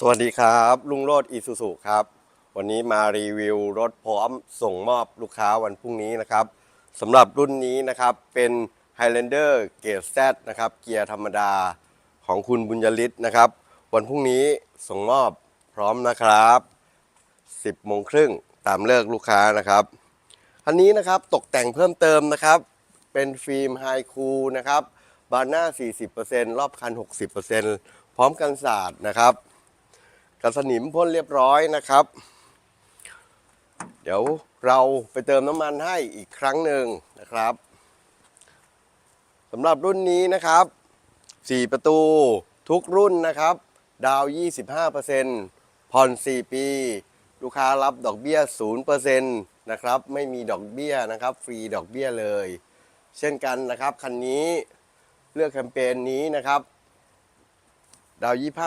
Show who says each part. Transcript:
Speaker 1: สวัสดีครับ ลุงโรดอีซูซูครับ วันนี้มารีวิวรถพร้อมส่งมอบลูกค้าวันพรุ่งนี้นะครับสำหรับรุ่นนี้นะครับเป็น Highlander เกรดนะครับเกียร์ธรรมดาของคุณบุญยฤทธิ์นะครับ วันพรุ่งนี้ส่งมอบพร้อมนะครับ 10โมงครึ่งตามเลิกลูกค้านะครับอันนี้นะครับตกแต่งเพิ่มเติมนะครับ เป็นฟิล์มไฮคูลนะครับบานหน้า 40%รอบคัน 60%พร้อมกันศาสตร์นะครับ กันสนิมพ่นเรียบร้อยนะครับ เดี๋ยวเราไปเติมน้ำมันให้อีกครั้งหนึ่งนะครับสำหรับรุ่นนี้นะครับ 4 ประตูทุกรุ่นนะครับ ดาว 25%ผ่อน 4 ปี ลูกค้ารับดอกเบี้ย 0%นะครับ ไม่มีดอกเบี้ยนะครับ ฟรีดอกเบี้ยเลย เช่นกันนะครับ คันนี้เลือกแคมเปญนี้นะครับ ดาว 25